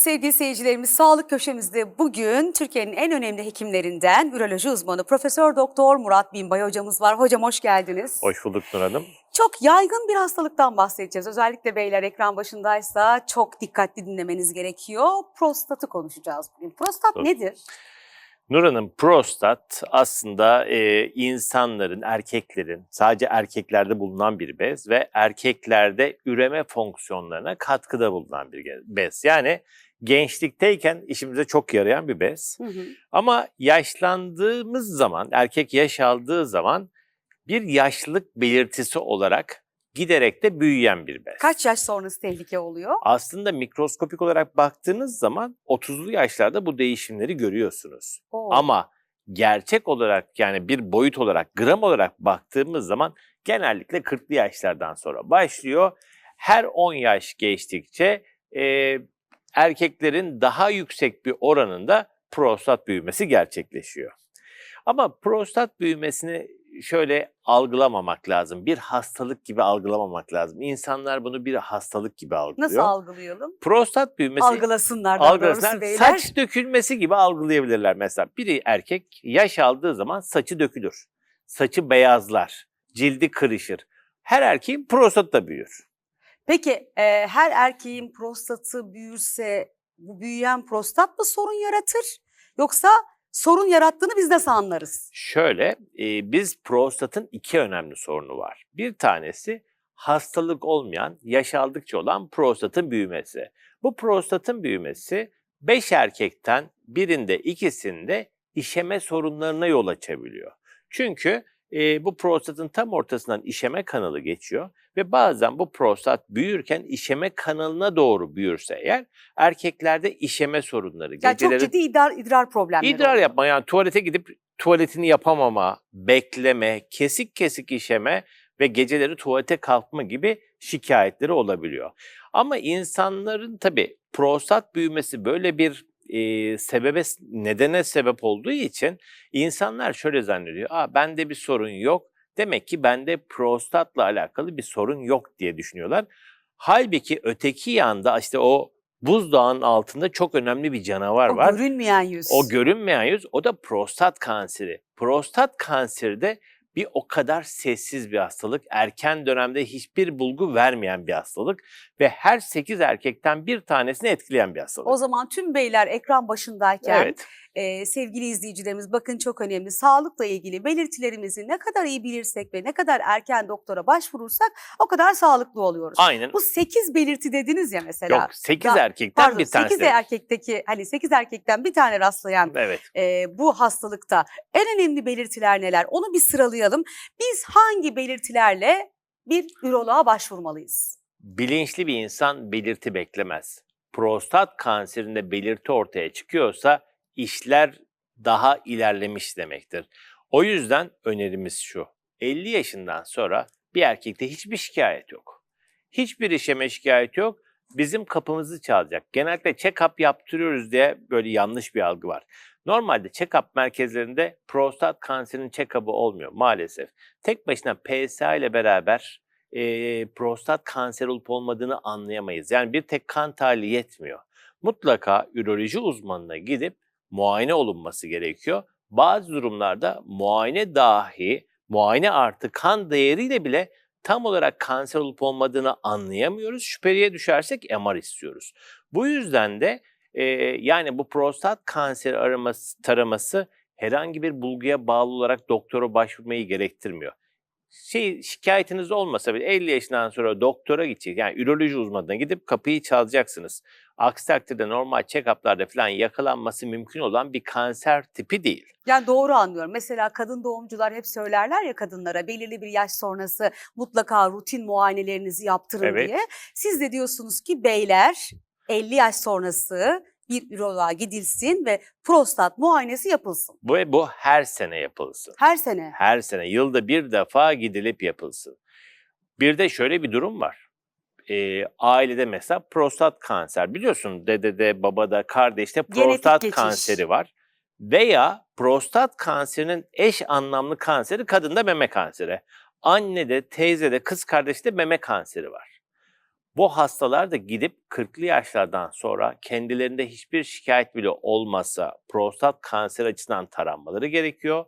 Evet sevgili seyircilerimiz sağlık köşemizde bugün Türkiye'nin en önemli hekimlerinden üroloji uzmanı Profesör Doktor Murat Binbay hocamız var. Hocam hoş geldiniz. Hoş bulduk Nur Hanım. Çok yaygın bir hastalıktan bahsedeceğiz. Özellikle beyler ekran başındaysa çok dikkatli dinlemeniz gerekiyor. Prostatı konuşacağız bugün. Prostat Doğru. nedir? Nur Hanım prostat aslında e, insanların, erkeklerin, sadece erkeklerde bulunan bir bez ve erkeklerde üreme fonksiyonlarına katkıda bulunan bir bez. Yani gençlikteyken işimize çok yarayan bir bez. Hı hı. Ama yaşlandığımız zaman, erkek yaş aldığı zaman bir yaşlılık belirtisi olarak giderek de büyüyen bir bez. Kaç yaş sonrası tehlike oluyor? Aslında mikroskopik olarak baktığınız zaman 30'lu yaşlarda bu değişimleri görüyorsunuz. Oo. Ama gerçek olarak yani bir boyut olarak, gram olarak baktığımız zaman genellikle 40'lı yaşlardan sonra başlıyor. Her 10 yaş geçtikçe e, erkeklerin daha yüksek bir oranında prostat büyümesi gerçekleşiyor. Ama prostat büyümesini şöyle algılamamak lazım. Bir hastalık gibi algılamamak lazım. İnsanlar bunu bir hastalık gibi algılıyor. Nasıl algılayalım? Prostat büyümesi Algılasınlar algılasınlar. beyler. Saç dökülmesi gibi algılayabilirler mesela. Biri erkek yaş aldığı zaman saçı dökülür. Saçı beyazlar. Cildi kırışır. Her erkeğin prostatı da büyür. Peki e, her erkeğin prostatı büyürse bu büyüyen prostat mı sorun yaratır? Yoksa sorun yarattığını biz nasıl anlarız? Şöyle e, biz prostatın iki önemli sorunu var. Bir tanesi hastalık olmayan, yaş aldıkça olan prostatın büyümesi. Bu prostatın büyümesi 5 erkekten birinde ikisinde işeme sorunlarına yol açabiliyor. Çünkü e, bu prostatın tam ortasından işeme kanalı geçiyor ve bazen bu prostat büyürken işeme kanalına doğru büyürse eğer erkeklerde işeme sorunları, Yani çok geceleri ciddi idrar, idrar problemleri İdrar oluyor. yapma yani tuvalete gidip tuvaletini yapamama, bekleme, kesik kesik işeme ve geceleri tuvalete kalkma gibi şikayetleri olabiliyor. Ama insanların tabii prostat büyümesi böyle bir e, sebebe, nedene sebep olduğu için insanlar şöyle zannediyor. Aa bende bir sorun yok. Demek ki bende prostatla alakalı bir sorun yok diye düşünüyorlar. Halbuki öteki yanda işte o buzdağının altında çok önemli bir canavar O var. görünmeyen yüz. O görünmeyen yüz o da prostat kanseri. Prostat kanseri de bir o kadar sessiz bir hastalık. Erken dönemde hiçbir bulgu vermeyen bir hastalık ve her 8 erkekten bir tanesini etkileyen bir hastalık. O zaman tüm beyler ekran başındayken evet. E, sevgili izleyicilerimiz bakın çok önemli. Sağlıkla ilgili belirtilerimizi ne kadar iyi bilirsek ve ne kadar erken doktora başvurursak o kadar sağlıklı oluyoruz. Aynen. Bu 8 belirti dediniz ya mesela. Yok 8 Ya, erkekten Pardon bir 8 tanesi. erkekteki hani 8 erkekten bir tane rastlayan Evet. e, bu hastalıkta en önemli belirtiler neler? Onu bir sıralayalım. Biz hangi belirtilerle bir üroloğa başvurmalıyız? Bilinçli bir insan belirti beklemez. Prostat kanserinde belirti ortaya çıkıyorsa işler daha ilerlemiş demektir. O yüzden önerimiz şu. 50 yaşından sonra bir erkekte hiçbir şikayet yok. Hiçbir işeme şikayet yok. Bizim kapımızı çalacak. Genellikle check-up yaptırıyoruz diye böyle yanlış bir algı var. Normalde check-up merkezlerinde prostat kanserinin check-up'ı olmuyor maalesef. Tek başına PSA ile beraber e, prostat kanser olup olmadığını anlayamayız. Yani bir tek kan tahlili yetmiyor. Mutlaka üroloji uzmanına gidip muayene olunması gerekiyor. Bazı durumlarda muayene dahi, muayene artı kan değeriyle bile tam olarak kanser olup olmadığını anlayamıyoruz. Şüpheliye düşersek MR istiyoruz. Bu yüzden de e, yani bu prostat kanseri araması, taraması herhangi bir bulguya bağlı olarak doktora başvurmayı gerektirmiyor şey şikayetiniz olmasa bile 50 yaşından sonra doktora gidecek yani üroloji uzmanına gidip kapıyı çalacaksınız. Aksi takdirde normal check-up'larda falan yakalanması mümkün olan bir kanser tipi değil. Yani doğru anlıyorum. Mesela kadın doğumcular hep söylerler ya kadınlara belirli bir yaş sonrası mutlaka rutin muayenelerinizi yaptırın Evet. diye. Siz de diyorsunuz ki beyler 50 yaş sonrası bir üroloğa gidilsin ve prostat muayenesi yapılsın. Bu, bu her sene yapılsın. Her sene. Her sene yılda bir defa gidilip yapılsın. Bir de şöyle bir durum var. Ee, ailede mesela prostat kanser biliyorsun dedede, babada, kardeşte prostat kanseri var. Veya prostat kanserinin eş anlamlı kanseri kadında meme kanseri. Annede, teyzede, kız kardeşte meme kanseri var. Bu hastalar da gidip 40'lı yaşlardan sonra kendilerinde hiçbir şikayet bile olmasa prostat kanseri açısından taranmaları gerekiyor.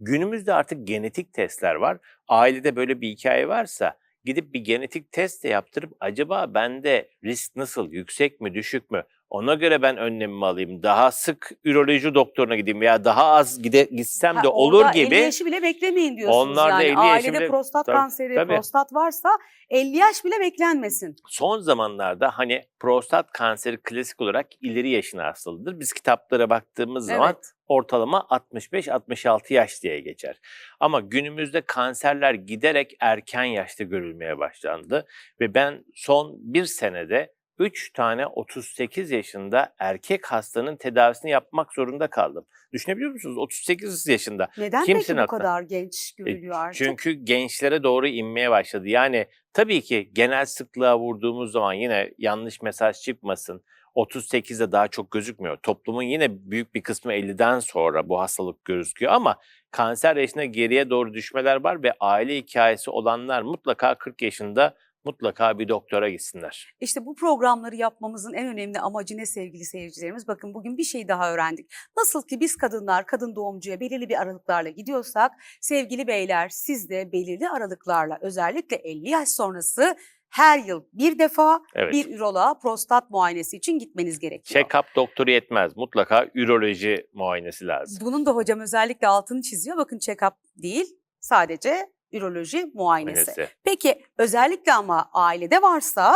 Günümüzde artık genetik testler var. Ailede böyle bir hikaye varsa gidip bir genetik test de yaptırıp acaba bende risk nasıl, yüksek mi, düşük mü? Ona göre ben önlemimi alayım. Daha sık üroloji doktoruna gideyim veya daha az gide, gitsem Ha, de olur gibi. 50 yaşı bile beklemeyin diyorsunuz Onlar da yani. 50 yaşı Ailede bile- prostat Tabii, kanseri, tabii. prostat varsa 50 yaş bile beklenmesin. Son zamanlarda hani prostat kanseri klasik olarak ileri yaşın hastalığıdır. Biz kitaplara baktığımız zaman Evet. ortalama 65-66 yaş diye geçer. Ama günümüzde kanserler giderek erken yaşta görülmeye başlandı ve ben son bir senede 3 tane 38 yaşında erkek hastanın tedavisini yapmak zorunda kaldım. Düşünebiliyor musunuz? 38 yaşında. Neden Kimsin peki bu kadar genç E, görülüyor artık? Çünkü gençlere doğru inmeye başladı. Yani tabii ki genel sıklığa vurduğumuz zaman yine yanlış mesaj çıkmasın. 38'de daha çok gözükmüyor. Toplumun yine büyük bir kısmı 50'den sonra bu hastalık gözüküyor ama kanser yaşına geriye doğru düşmeler var ve aile hikayesi olanlar mutlaka 40 yaşında mutlaka bir doktora gitsinler. İşte bu programları yapmamızın en önemli amacı ne sevgili seyircilerimiz? Bakın bugün bir şey daha öğrendik. Nasıl ki biz kadınlar kadın doğumcuya belirli bir aralıklarla gidiyorsak sevgili beyler siz de belirli aralıklarla özellikle 50 yaş sonrası her yıl bir defa Evet. bir üroloğa prostat muayenesi için gitmeniz gerekiyor. Check-up doktoru yetmez. Mutlaka üroloji muayenesi lazım. Bunun da hocam özellikle altını çiziyor. Bakın check-up değil sadece üroloji muayenesi. Muayenesi. Peki özellikle ama ailede varsa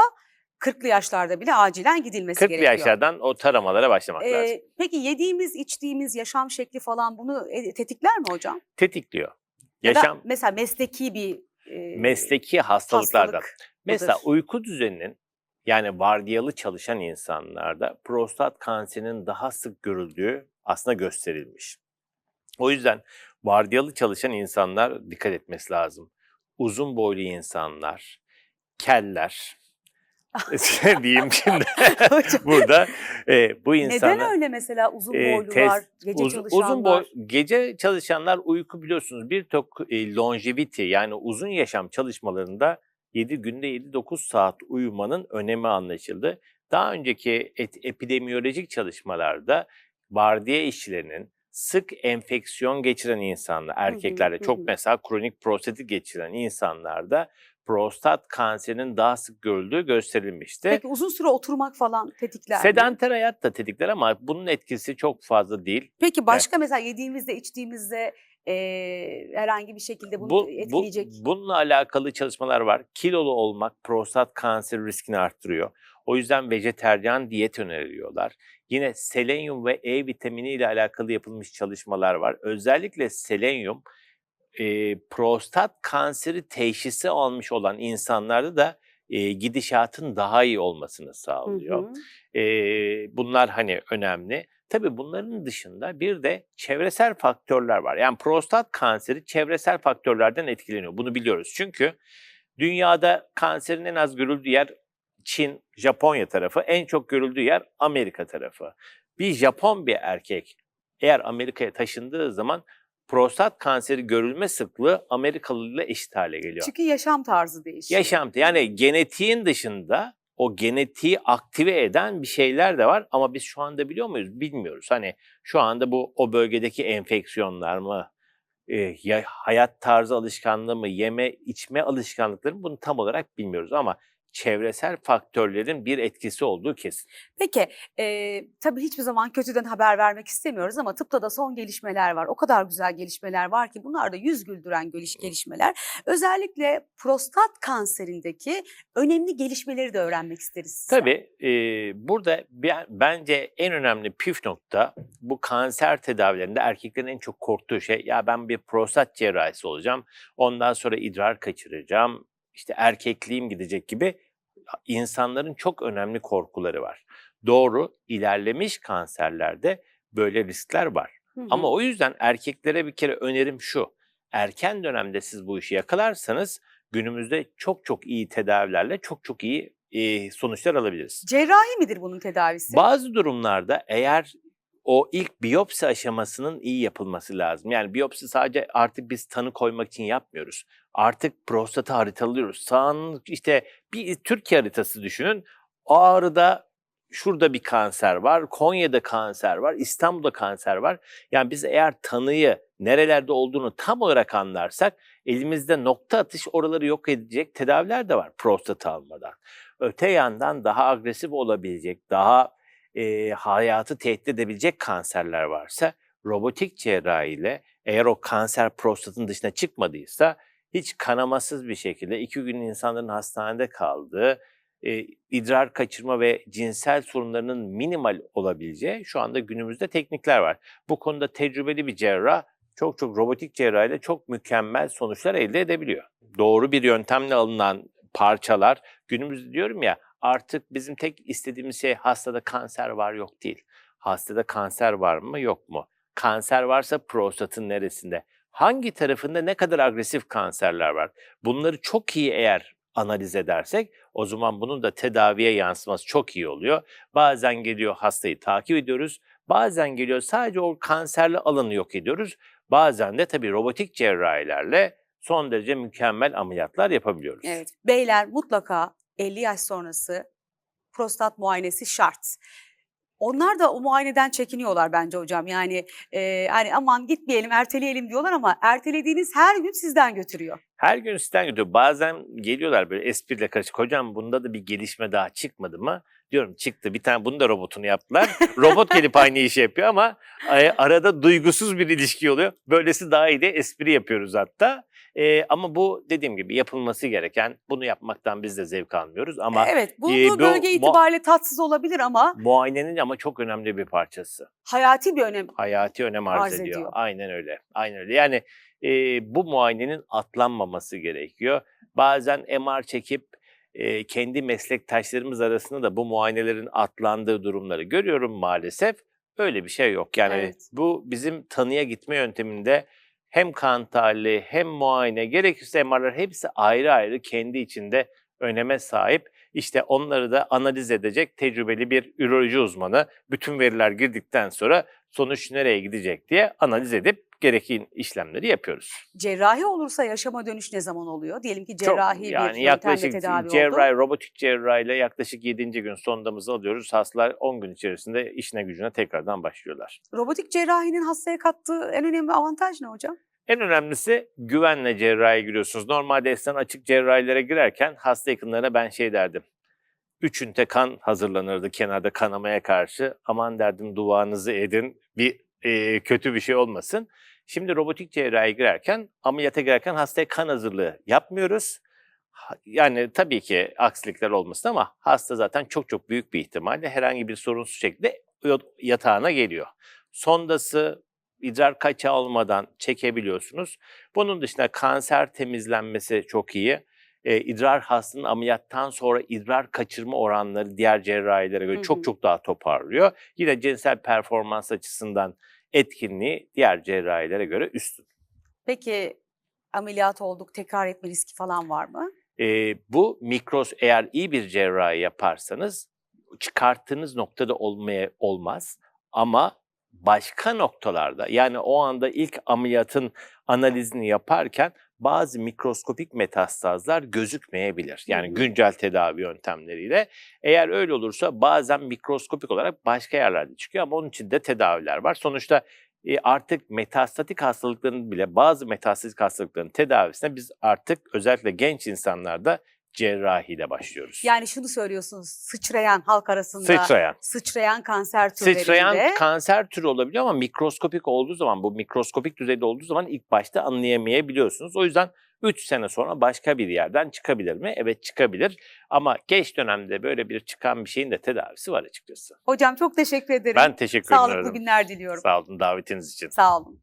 40'lı yaşlarda bile acilen gidilmesi 40 gerekiyor. yaşlardan o taramalara başlamak lazım. Ee, peki yediğimiz, içtiğimiz, yaşam şekli falan bunu e, tetikler mi hocam? Tetikliyor. Ya da Yaşam mesela mesleki bir e, mesleki hastalıklardan. hastalık Mesela mıdır? uyku düzeninin yani vardiyalı çalışan insanlarda prostat kanserinin daha sık görüldüğü aslında gösterilmiş. O yüzden vardiyalı çalışan insanlar dikkat etmesi lazım. Uzun boylu insanlar, keller diyeyim şimdi burada e, bu insanlar Neden öyle mesela uzun e, boylular, test- gece uz- çalışanlar? uzun boy gece çalışanlar uyku biliyorsunuz bir tok e, longevity yani uzun yaşam çalışmalarında 7 günde 7-9 saat uyumanın önemi anlaşıldı. Daha önceki et- epidemiyolojik çalışmalarda vardiya işçilerinin sık enfeksiyon geçiren insanlar, erkeklerde çok mesela kronik prostatit geçiren insanlarda prostat kanserinin daha sık görüldüğü gösterilmişti. Peki uzun süre oturmak falan tetikler mi? Sedanter hayat da tetikler ama bunun etkisi çok fazla değil. Peki başka mesela yediğimizde, içtiğimizde e, herhangi bir şekilde bunu Bu, bu, etkileyecek bununla alakalı çalışmalar var. Kilolu olmak prostat kanseri riskini arttırıyor. O yüzden vejeteryan diyet öneriliyorlar. Yine selenyum ve E vitamini ile alakalı yapılmış çalışmalar var. Özellikle selenyum e, prostat kanseri teşhisi olmuş olan insanlarda da e, gidişatın daha iyi olmasını Hı sağlıyor. hı. Eee, bunlar hani önemli. Tabii bunların dışında bir de çevresel faktörler var. Yani prostat kanseri çevresel faktörlerden etkileniyor. Bunu biliyoruz. Çünkü dünyada kanserin en az görüldüğü yer Çin, Japonya tarafı. En çok görüldüğü yer Amerika tarafı. Bir Japon bir erkek eğer Amerika'ya taşındığı zaman prostat kanseri görülme sıklığı Amerikalı ile eşit hale geliyor. Çünkü yaşam tarzı değişiyor. Yaşantı yani genetiğin dışında o genetiği aktive eden bir şeyler de var ama biz şu anda biliyor muyuz? Bilmiyoruz. Hani şu anda bu o bölgedeki enfeksiyonlar mı, e, ya, hayat tarzı alışkanlığı mı, yeme içme alışkanlıkları mı bunu tam olarak bilmiyoruz ama çevresel faktörlerin bir etkisi olduğu kesin. Peki e, tabii hiçbir zaman kötüden haber vermek istemiyoruz ama tıpta da son gelişmeler var. O kadar güzel gelişmeler var ki bunlar da yüz güldüren geliş gelişmeler. Özellikle prostat kanserindeki önemli gelişmeleri de öğrenmek isteriz. sizden. Tabii e, burada bence en önemli püf nokta bu kanser tedavilerinde erkeklerin en çok korktuğu şey ya ben bir prostat cerrahisi olacağım ondan sonra idrar kaçıracağım işte erkekliğim gidecek gibi insanların çok önemli korkuları var. Doğru ilerlemiş kanserlerde böyle riskler var. Hı hı. Ama o yüzden erkeklere bir kere önerim şu. Erken dönemde siz bu işi yakalarsanız günümüzde çok çok iyi tedavilerle çok çok iyi e, sonuçlar alabiliriz. Cerrahi midir bunun tedavisi? Bazı durumlarda eğer o ilk biyopsi aşamasının iyi yapılması lazım. Yani biyopsi sadece artık biz tanı koymak için yapmıyoruz. Artık prostatı haritalıyoruz. Sağın işte bir Türkiye haritası düşünün. Ağrı'da şurada bir kanser var, Konya'da kanser var, İstanbul'da kanser var. Yani biz eğer tanıyı nerelerde olduğunu tam olarak anlarsak elimizde nokta atış oraları yok edecek tedaviler de var prostat almadan. Öte yandan daha agresif olabilecek, daha e, hayatı tehdit edebilecek kanserler varsa robotik cerrahiyle eğer o kanser prostatın dışına çıkmadıysa hiç kanamasız bir şekilde iki gün insanların hastanede kaldığı, e, idrar kaçırma ve cinsel sorunlarının minimal olabileceği şu anda günümüzde teknikler var. Bu konuda tecrübeli bir cerrah çok çok robotik cerrahiyle çok mükemmel sonuçlar elde edebiliyor. Doğru bir yöntemle alınan parçalar günümüzde diyorum ya artık bizim tek istediğimiz şey hastada kanser var yok değil. Hastada kanser var mı yok mu? Kanser varsa prostatın neresinde? Hangi tarafında ne kadar agresif kanserler var? Bunları çok iyi eğer analiz edersek o zaman bunun da tedaviye yansıması çok iyi oluyor. Bazen geliyor hastayı takip ediyoruz. Bazen geliyor sadece o kanserli alanı yok ediyoruz. Bazen de tabii robotik cerrahilerle son derece mükemmel ameliyatlar yapabiliyoruz. Evet. Beyler mutlaka 50 yaş sonrası prostat muayenesi şart. Onlar da o muayeneden çekiniyorlar bence hocam. Yani e, yani aman gitmeyelim, erteleyelim diyorlar ama ertelediğiniz her gün sizden götürüyor. Her gün sizden gidiyor. Bazen geliyorlar böyle espriyle karışık. Hocam bunda da bir gelişme daha çıkmadı mı? Diyorum çıktı. Bir tane bunu da robotunu yaptılar. Robot gelip aynı işi yapıyor ama e, arada duygusuz bir ilişki oluyor. Böylesi daha iyi de espri yapıyoruz hatta. E, ama bu dediğim gibi yapılması gereken, bunu yapmaktan biz de zevk almıyoruz. Ama evet, bulunduğu e, bu bölge itibariyle tatsız olabilir ama muayenenin ama çok önemli bir parçası. hayati bir önem. hayati önem arz, Arz ediyor. ediyor. Aynen öyle. Aynen öyle. Yani e, bu muayenenin atlanmaması gerekiyor. Bazen MR çekip e, kendi meslektaşlarımız arasında da bu muayenelerin atlandığı durumları görüyorum maalesef. Öyle bir şey yok. Yani Evet. bu bizim tanıya gitme yönteminde hem kan tahlili hem muayene gerekirse MR'lar hepsi ayrı ayrı kendi içinde öneme sahip. İşte onları da analiz edecek tecrübeli bir üroloji uzmanı bütün veriler girdikten sonra sonuç nereye gidecek diye analiz edip gereken işlemleri yapıyoruz. Cerrahi olursa yaşama dönüş ne zaman oluyor? Diyelim ki Çok- cerrahi bir yani yöntemle yaklaşık tedavi cerrahi, oldu. robotik cerrahiyle yaklaşık 7. gün sondamızı alıyoruz. Hastalar 10 gün içerisinde işine gücüne tekrardan başlıyorlar. Robotik cerrahinin hastaya kattığı en önemli avantaj ne hocam? En önemlisi güvenle cerrahiye giriyorsunuz. Normalde eskiden açık cerrahilere girerken hasta yakınlarına ben şey derdim. Üç ünite kan hazırlanırdı kenarda kanamaya karşı. Aman derdim duanızı edin bir e, kötü bir şey olmasın. Şimdi robotik cerrahiye girerken ameliyata girerken hastaya kan hazırlığı yapmıyoruz. Yani tabii ki aksilikler olmasın ama hasta zaten çok çok büyük bir ihtimalle herhangi bir sorunsuz şekilde yatağına geliyor. Sondası idrar kaçağı olmadan çekebiliyorsunuz. Bunun dışında kanser temizlenmesi çok iyi. Ee, idrar hastanın ameliyattan sonra idrar kaçırma oranları diğer cerrahilere göre Hı hı. çok çok daha toparlıyor. Yine cinsel performans açısından etkinliği diğer cerrahilere göre üstün. Peki ameliyat olduk tekrar etme riski falan var mı? Ee, bu mikros eğer iyi bir cerrahi yaparsanız çıkarttığınız noktada olmaya olmaz ama başka noktalarda yani o anda ilk ameliyatın analizini yaparken bazı mikroskopik metastazlar gözükmeyebilir. Yani güncel tedavi yöntemleriyle. Eğer öyle olursa bazen mikroskopik olarak başka yerlerde çıkıyor ama onun için de tedaviler var. Sonuçta e, artık metastatik hastalıkların bile bazı metastatik hastalıkların tedavisine biz artık özellikle genç insanlarda cerrahiyle başlıyoruz. Yani şunu söylüyorsunuz sıçrayan halk arasında Sıçrayan. sıçrayan kanser türlerinde Sıçrayan kanser türü olabiliyor ama mikroskopik olduğu zaman, bu mikroskopik düzeyde olduğu zaman ilk başta anlayamayabiliyorsunuz. O yüzden 3 sene sonra başka bir yerden çıkabilir mi? Evet çıkabilir ama geç dönemde böyle bir çıkan bir şeyin de tedavisi var açıkçası. hocam çok teşekkür ederim. Ben teşekkür Sağlıklı ederim. günler diliyorum. Sağ olun davetiniz için. Sağ olun.